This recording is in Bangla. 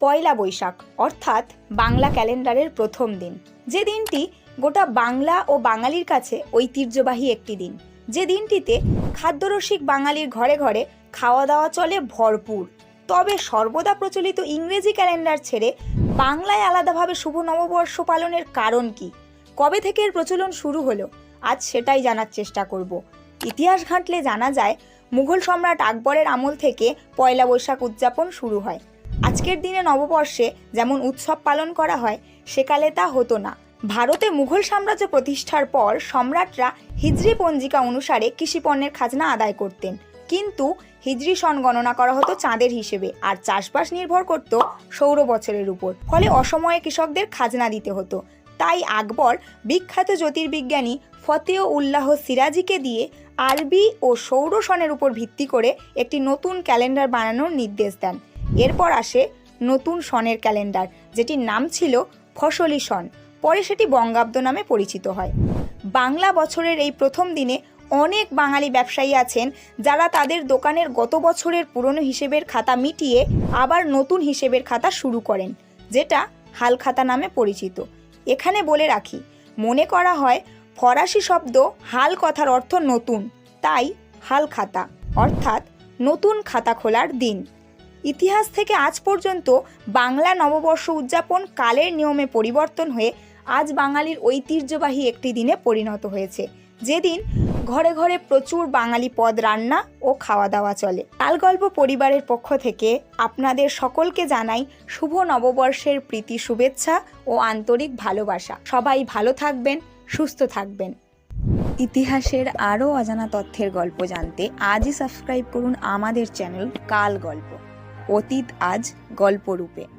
পয়লা বৈশাখ, অর্থাৎ বাংলা ক্যালেন্ডারের প্রথম দিন। যে দিনটি গোটা বাংলা ও বাঙালির কাছে ঐতিহ্যবাহী একটি দিন। যে দিনটিতে খাদ্যরসিক বাঙালির ঘরে ঘরে খাওয়া দাওয়া চলে ভরপুর। তবে সর্বদা প্রচলিত ইংরেজি ক্যালেন্ডার ছেড়ে বাংলায় আলাদাভাবে শুভ নববর্ষ পালনের কারণ কি? কবে থেকে এর প্রচলন শুরু হলো? আজ সেটাই জানার চেষ্টা করব। ইতিহাস ঘাঁটলে জানা যায়, মুঘল সম্রাট আকবরের আমল থেকে পয়লা বৈশাখ উদযাপন শুরু হয়। আজকের দিনে নববর্ষে যেমন উৎসব পালন করা হয়, সেকালে তা হতো না। ভারতে মুঘল সাম্রাজ্য প্রতিষ্ঠার পর সম্রাটরা হিজরি পঞ্জিকা অনুসারে কৃষিপণ্যের খাজনা আদায় করতেন। কিন্তু হিজরি সন গণনা করা হতো চাঁদের হিসেবে আর চাষবাস নির্ভর করত সৌর বছরের উপর। ফলে অসময়ে কৃষকদের খাজনা দিতে হতো। তাই আকবর বিখ্যাত জ্যোতির্বিজ্ঞানী ফতেহ উল্লাহ সিরাজিকে দিয়ে আরবি ও সৌর সনের উপর ভিত্তি করে একটি নতুন ক্যালেন্ডার বানানোর নির্দেশ দেন। এরপর আসে নতুন সনের ক্যালেন্ডার, যেটির নাম ছিল ফসলি সন, পরে সেটি বঙ্গাব্দ নামে পরিচিত হয়। বাংলা বছরের এই প্রথম দিনে অনেক বাঙালি ব্যবসায়ী আছেন যারা তাদের দোকানের গত বছরের পুরনো হিসেবের খাতা মিটিয়ে আবার নতুন হিসেবের খাতা শুরু করেন, যেটা হাল খাতা নামে পরিচিত। এখানে বলে রাখি, মনে করা হয় ফরাসি শব্দ হাল কথার অর্থ নতুন, তাই হাল খাতা, অর্থাৎ নতুন খাতা খোলার দিন। ইতিহাস থেকে আজ পর্যন্ত বাংলা নববর্ষ উদযাপন কালের নিয়মে পরিবর্তন হয়ে আজ বাঙালির ঐতিহ্যবাহী একটি দিনে পরিণত হয়েছে। যেদিন ঘরে ঘরে প্রচুর বাঙালি পদ রান্না ও খাওয়া দাওয়া চলে তালগল্প পরিবারের পক্ষ থেকে আপনাদের সকলকে জানাই শুভ নববর্ষের প্রীতি, শুভেচ্ছা ও আন্তরিক ভালোবাসা। সবাই ভালো থাকবেন, সুস্থ থাকবেন। ইতিহাসের আরও অজানা তথ্যের গল্প জানতে আজই সাবস্ক্রাইব করুন আমাদের চ্যানেল কাল গল্প। অতীত আজ গল্পরূপে।